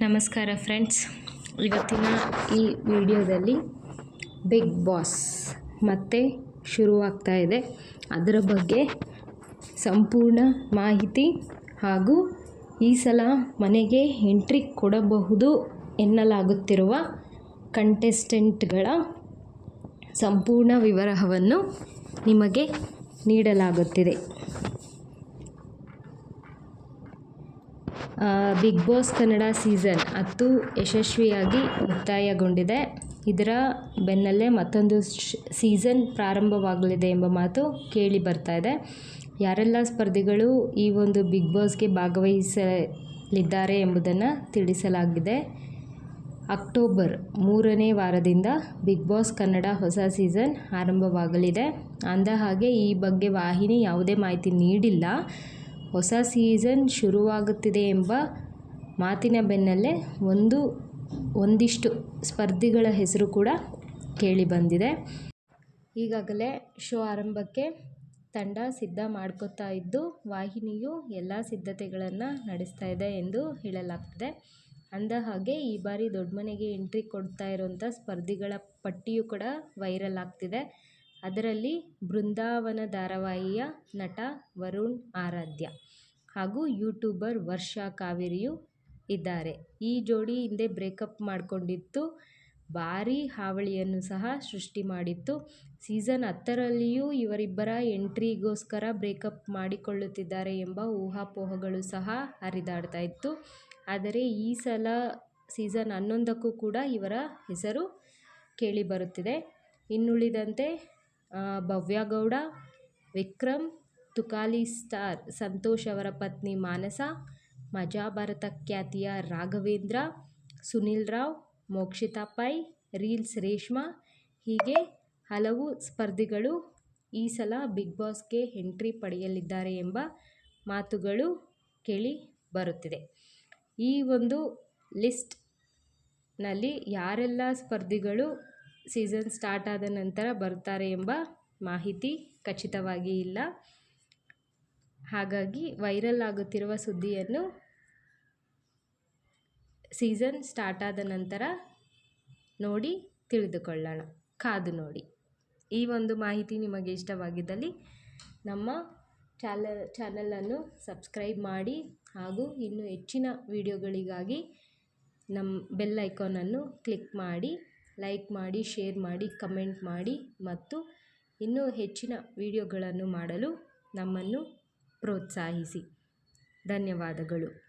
ನಮಸ್ಕಾರ ಫ್ರೆಂಡ್ಸ್. ಇವತ್ತಿನ ಈ ವಿಡಿಯೋದಲ್ಲಿ ಬಿಗ್ ಬಾಸ್ ಮತ್ತೆ ಶುರುವಾಗ್ತಾ ಇದೆ. ಅದರ ಬಗ್ಗೆ ಸಂಪೂರ್ಣ ಮಾಹಿತಿ ಹಾಗೂ ಈ ಸಲ ಮನೆಗೆ ಎಂಟ್ರಿ ಕೊಡಬಹುದು ಎನ್ನಲಾಗುತ್ತಿರುವ ಕಂಟೆಸ್ಟೆಂಟ್ಗಳ ಸಂಪೂರ್ಣ ವಿವರವನ್ನು ನಿಮಗೆ ನೀಡಲಾಗುತ್ತಿದೆ. ಬಿಗ್ ಬಾಸ್ ಕನ್ನಡ ಸೀಸನ್ ಹತ್ತು ಯಶಸ್ವಿಯಾಗಿ ಮುಕ್ತಾಯಗೊಂಡಿದೆ. ಇದರ ಬೆನ್ನಲ್ಲೇ ಮತ್ತೊಂದು ಸೀಸನ್ ಪ್ರಾರಂಭವಾಗಲಿದೆ ಎಂಬ ಮಾತು ಕೇಳಿ ಬರ್ತಾ ಇದೆ. ಯಾರೆಲ್ಲ ಸ್ಪರ್ಧಿಗಳು ಈ ಒಂದು ಬಿಗ್ ಬಾಸ್ಗೆ ಭಾಗವಹಿಸಲಿದ್ದಾರೆ ಎಂಬುದನ್ನು ತಿಳಿಸಲಾಗಿದೆ. ಅಕ್ಟೋಬರ್ ಮೂರನೇ ವಾರದಿಂದ ಬಿಗ್ ಬಾಸ್ ಕನ್ನಡ ಹೊಸ ಸೀಸನ್ ಆರಂಭವಾಗಲಿದೆ. ಅಂದ ಹಾಗೆ ಈ ಬಗ್ಗೆ ವಾಹಿನಿ ಯಾವುದೇ ಮಾಹಿತಿ ನೀಡಿಲ್ಲ. ಹೊಸ ಸೀಸನ್ ಶುರುವಾಗುತ್ತಿದೆ ಎಂಬ ಮಾತಿನ ಬೆನ್ನಲ್ಲೇ ಒಂದು, ಒಂದಿಷ್ಟು ಸ್ಪರ್ಧಿಗಳ ಹೆಸರು ಕೂಡ ಕೇಳಿ ಬಂದಿದೆ. ಈಗಾಗಲೇ ಶೋ ಆರಂಭಕ್ಕೆ ತಂಡ ಸಿದ್ಧ ಮಾಡ್ಕೋತಾ ಇದ್ದು, ವಾಹಿನಿಯು ಎಲ್ಲ ಸಿದ್ಧತೆಗಳನ್ನು ನಡೆಸ್ತಾ ಇದೆ ಎಂದು ಹೇಳಲಾಗ್ತಿದೆ. ಅಂದ ಹಾಗೆ, ಈ ಬಾರಿ ದೊಡ್ಡ ಮನೆಗೆ ಎಂಟ್ರಿ ಕೊಡ್ತಾ ಇರುವಂಥ ಸ್ಪರ್ಧಿಗಳ ಪಟ್ಟಿಯು ಕೂಡ ವೈರಲ್ ಆಗ್ತಿದೆ. ಅದರಲ್ಲಿ ಬೃಂದಾವನ ಧಾರಾವಾಹಿಯ ನಟ ವರುಣ್ ಆರಾಧ್ಯ ಹಾಗೂ ಯೂಟ್ಯೂಬರ್ ವರ್ಷಾ ಕಾವೇರಿಯು ಇದ್ದಾರೆ. ಈ ಜೋಡಿ ಹಿಂದೆ ಬ್ರೇಕಪ್ ಮಾಡಿಕೊಂಡಿತ್ತು. ಭಾರೀ ಹಾವಳಿಯನ್ನು ಸಹ ಸೃಷ್ಟಿ ಮಾಡಿತ್ತು. ಸೀಸನ್ ಹತ್ತರಲ್ಲಿಯೂ ಇವರಿಬ್ಬರ ಎಂಟ್ರಿಗೋಸ್ಕರ ಬ್ರೇಕಪ್ ಮಾಡಿಕೊಳ್ಳುತ್ತಿದ್ದಾರೆ ಎಂಬ ಊಹಾಪೋಹಗಳು ಸಹ ಹರಿದಾಡ್ತಾ ಇತ್ತು. ಆದರೆ ಈ ಸಲ ಸೀಸನ್ ಹನ್ನೊಂದಕ್ಕೂ ಕೂಡ ಇವರ ಹೆಸರು ಕೇಳಿಬರುತ್ತಿದೆ. ಇನ್ನುಳಿದಂತೆ ಭವ್ಯ ಗೌಡ ವಿಕ್ರಮ್, ತುಕಾಲಿ ಸ್ಟಾರ್ ಸಂತೋಷ್ ಅವರ ಪತ್ನಿ ಮಾನಸ, ಮಜಾ ಭಾರತ ಖ್ಯಾತಿಯ ರಾಘವೇಂದ್ರ, ಸುನಿಲ್ ರಾವ್, ಮೋಕ್ಷಿತಾ ಪೈ, ರೀಲ್ಸ್ ರೇಷ್ಮಾ, ಹೀಗೆ ಹಲವು ಸ್ಪರ್ಧಿಗಳು ಈ ಸಲ ಬಿಗ್ ಬಾಸ್ಗೆ ಎಂಟ್ರಿ ಪಡೆಯಲಿದ್ದಾರೆ ಎಂಬ ಮಾತುಗಳು ಕೇಳಿ ಬರುತ್ತಿದೆ. ಈ ಒಂದು ಲಿಸ್ಟ್ನಲ್ಲಿ ಯಾರೆಲ್ಲ ಸ್ಪರ್ಧಿಗಳು ಸೀಸನ್ ಸ್ಟಾರ್ಟ್ ಆದ ನಂತರ ಬರ್ತಾರೆ ಎಂಬ ಮಾಹಿತಿ ಖಚಿತವಾಗಿ ಇಲ್ಲ. ಹಾಗಾಗಿ ವೈರಲ್ ಆಗುತ್ತಿರುವ ಸುದ್ದಿಯನ್ನು ಸೀಸನ್ ಸ್ಟಾರ್ಟ್ ಆದ ನಂತರ ನೋಡಿ ತಿಳಿದುಕೊಳ್ಳೋಣ. ಕಾದು ನೋಡಿ. ಈ ಒಂದು ಮಾಹಿತಿ ನಿಮಗೆ ಇಷ್ಟವಾಗಿದ್ದಲ್ಲಿ ನಮ್ಮ ಚಾಲ ಚಾನಲನ್ನು ಸಬ್ಸ್ಕ್ರೈಬ್ ಮಾಡಿ ಹಾಗೂ ಇನ್ನು ಹೆಚ್ಚಿನ ವಿಡಿಯೋಗಳಿಗಾಗಿ ನಮ್ಮ ಬೆಲ್ ಐಕಾನನ್ನು ಕ್ಲಿಕ್ ಮಾಡಿ. ಲೈಕ್ ಮಾಡಿ ಶೇರ್ ಮಾಡಿ ಕಮೆಂಟ್ ಮಾಡಿ ಮತ್ತು ಇನ್ನೂ ಹೆಚ್ಚಿನ ವಿಡಿಯೋಗಳನ್ನು ಮಾಡಲು ನಮ್ಮನ್ನು ಪ್ರೋತ್ಸಾಹಿಸಿ. ಧನ್ಯವಾದಗಳು.